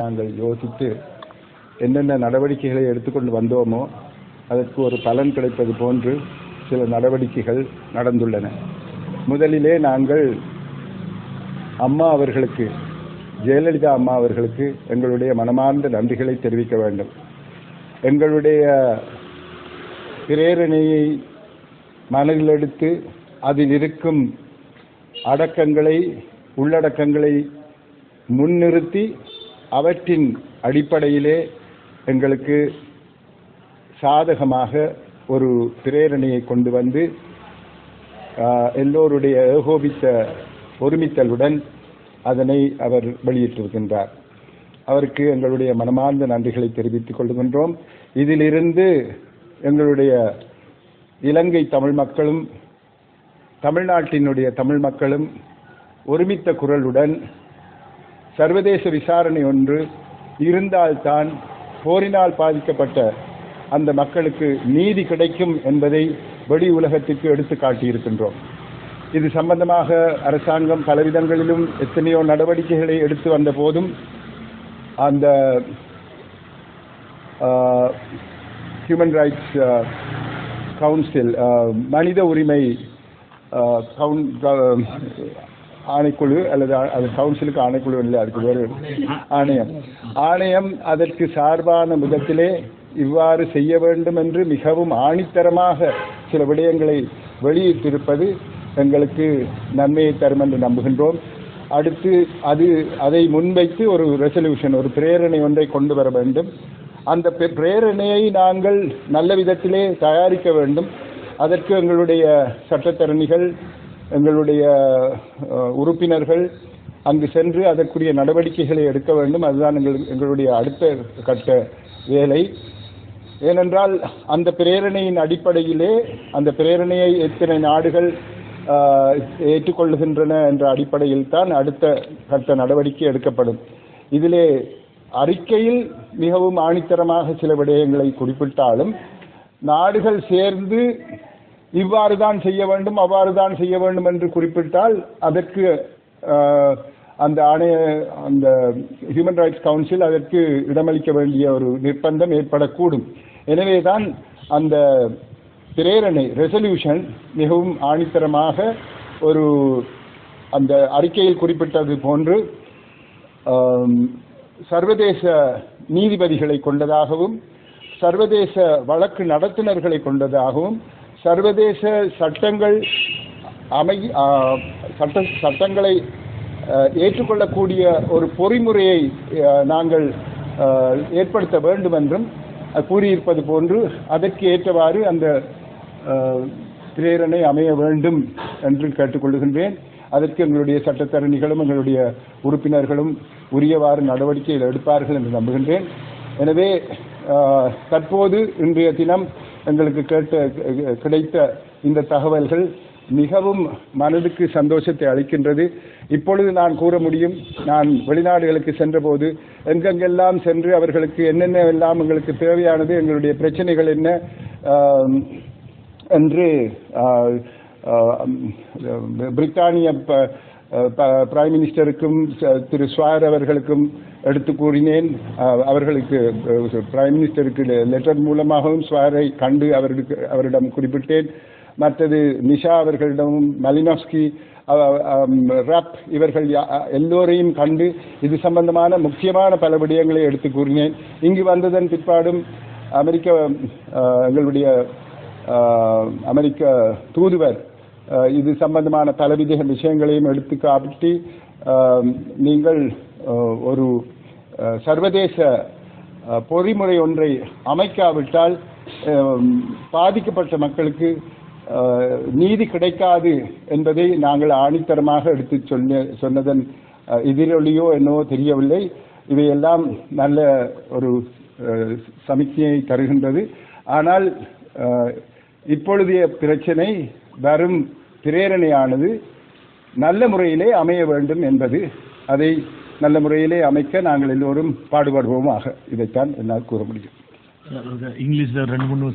நாங்கள் யோசித்து என்னென்ன நடவடிக்கைகளை எடுத்துக்கொண்டு வந்தோமோ அதற்கு ஒரு பலன் கிடைப்பது போன்று சில நடவடிக்கைகள் நடந்துள்ளன. முதலிலே நாங்கள் அம்மா அவர்களுக்கு ஜெயலலிதா அம்மா அவர்களுக்கு எங்களுடைய மனமார்ந்த நன்றிகளை தெரிவிக்க வேண்டும். எங்களுடைய பிரேரணையை மனதில் எடுத்து அதில் இருக்கும் அடக்கங்களை உள்ளடக்கங்களை முன்னிறுத்தி அவற்றின் அடிப்படையிலே எங்களுக்கு சாதகமாக ஒரு பிரேரணையை கொண்டு வந்து எல்லோருடைய ஏகோபித்த ஒருமித்தலுடன் அதனை அவர் வெளியிட்டிருக்கின்றார். அவருக்கு எங்களுடைய மனமார்ந்த நன்றிகளை தெரிவித்துக் கொள்கின்றோம். இதிலிருந்து எங்களுடைய இலங்கை தமிழ் மக்களும் தமிழ்நாட்டினுடைய தமிழ் மக்களும் ஒருமித்த குரலுடன் சர்வதேச விசாரணை ஒன்று இருந்தால்தான் போரினால் பாதிக்கப்பட்ட அந்த மக்களுக்கு நீதி கிடைக்கும் என்பதை வெளி உலகத்திற்கு எடுத்து காட்டியிருக்கின்றோம். இது சம்பந்தமாக அரசாங்கம் பலவிதங்களிலும் எத்தனையோ நடவடிக்கைகளை எடுத்து வந்த போதும் அந்த ஹியூமன் ரைட்ஸ் கவுன்சில் மனித உரிமை கவுன்- ஆணைக்குழு அல்லது அது கவுன்சிலுக்கு ஆணைக்குழு இல்லை அதுக்கு வேறு ஆணையம். ஆணையம் அதற்கு சார்பான விதத்திலே இவ்வாறு செய்ய வேண்டும் என்று மிகவும் ஆணித்தரமாக சில விடயங்களை வெளியிட்டிருப்பது எங்களுக்கு நன்மையை தரும் என்று நம்புகின்றோம். அடுத்து அது அதை முன்வைத்து ஒரு ரெசல்யூஷன் ஒரு பிரேரணை ஒன்றை கொண்டு வர வேண்டும். அந்த பிரேரணையை நாங்கள் நல்ல விதத்திலே தயாரிக்க வேண்டும். அதற்கு எங்களுடைய சட்டத்தரணிகள் எங்களுடைய உறுப்பினர்கள் அங்கு சென்று அதற்குரிய நடவடிக்கைகளை எடுக்க வேண்டும். அதுதான் எங்கள் எங்களுடைய அடுத்த கட்ட வேலை. ஏனென்றால் அந்த பிரேரணையின் அடிப்படையிலே அந்த பிரேரணையை எத்தனை நாடுகள் ஏற்றுக்கொள்ளுகின்றன என்ற அடிப்படையில் தான் அடுத்த கட்ட நடவடிக்கை எடுக்கப்படும். இதிலே அறிக்கையில் மிகவும் ஆணித்தரமாக சில விடயங்களை குறிப்பிட்டாலும் நாடுகள் சேர்ந்து இவ்வாறு தான் செய்ய வேண்டும் அவ்வாறு தான் செய்ய வேண்டும் என்று குறிப்பிட்டால் அதற்கு அந்த ஆணைய அந்த ஹியூமன் ரைட்ஸ் கவுன்சில் அதற்கு இடமளிக்க வேண்டிய ஒரு நிர்பந்தம் ஏற்படக்கூடும். எனவேதான் அந்த பிரேரணை ரெசல்யூஷன் மிகவும் ஆணித்தரமாக ஒரு அந்த அறிக்கையில் குறிப்பிட்டது போன்று சர்வதேச நீதிபதிகளை கொண்டதாகவும் சர்வதேச வழக்கு நடத்துனர்களை கொண்டதாகவும் சர்வதேச சட்டங்கள் அமை சட்ட சட்டங்களை ஏற்றுக்கொள்ளக்கூடிய ஒரு பொறிமுறையை நாங்கள் ஏற்படுத்த வேண்டும் என்றும் கூறியிருப்பது போன்று அதற்கு ஏற்றவாறு அந்த பிரேரணை அமைய வேண்டும் என்று கேட்டுக்கொள்கின்றேன் அதற்கு எங்களுடைய சட்டத்தரணிகளும் எங்களுடைய உறுப்பினர்களும் உரியவாறு நடவடிக்கைகள் எடுப்பார்கள் என்று நம்புகின்றேன். எனவே தற்போது இன்றைய தினம் எங்களுக்கு கேட்ட கிடைத்த இந்த தகவல்கள் மிகவும் மனதுக்கு சந்தோஷத்தை அளிக்கின்றது. இப்பொழுது நான் கூற முடியும் நான் வெளிநாடுகளுக்கு சென்றபோது எங்கெங்கெல்லாம் சென்று அவர்களுக்கு என்னென்ன எல்லாம் எங்களுக்கு தேவையானது எங்களுடைய பிரச்சனைகள் என்ன என்று பிரித்தானிய ப- பிரைம் மினிஸ்டருக்கும் திரு ஸ்வார் அவர்களுக்கும் எடுத்து கூறினேன். அவர்களுக்கு பிரைம் மினிஸ்டருக்கு லெட்டர் மூலமாகவும் ஸ்வாரை கண்டு அவர்களுக்கு அவரிடம் குறிப்பிட்டேன். மற்றது நிஷா அவர்களிடமும் மலினோஸ்கி ரப் இவர்கள் எல்லோரையும் கண்டு இது சம்பந்தமான முக்கியமான பல விடயங்களை எடுத்து கூறினேன். இங்கு வந்ததன் பிற்பாடும் அமெரிக்க எங்களுடைய அமெரிக்க தூதுவர் இது சம்பந்தமான பலவித விஷயங்களையும் எடுத்து காட்டி நீங்கள் ஒரு சர்வதேச பொறிமுறை ஒன்றை அமைக்காவிட்டால் பாதிக்கப்பட்ட மக்களுக்கு நீதி கிடைக்காது என்பதை நாங்கள் ஆணித்தரமாக எடுத்து சொன்ன சொன்னதன் எதிரொலியோ என்னவோ தெரியவில்லை. இவையெல்லாம் நல்ல ஒரு சமிக்ஞையை தருகின்றது. ஆனால் இப்பொழுதைய பிரச்சனை வரும் பிரேரணையானது நல்ல முறையிலே அமைய வேண்டும் என்பது அதை நல்ல முறையிலே அமைக்க நாங்கள் எல்லோரும் பாடுபடுவோமாக. இதைத்தான் என்னால் கூற முடியும். இங்கிலீஷ் ரெண்டு மூணு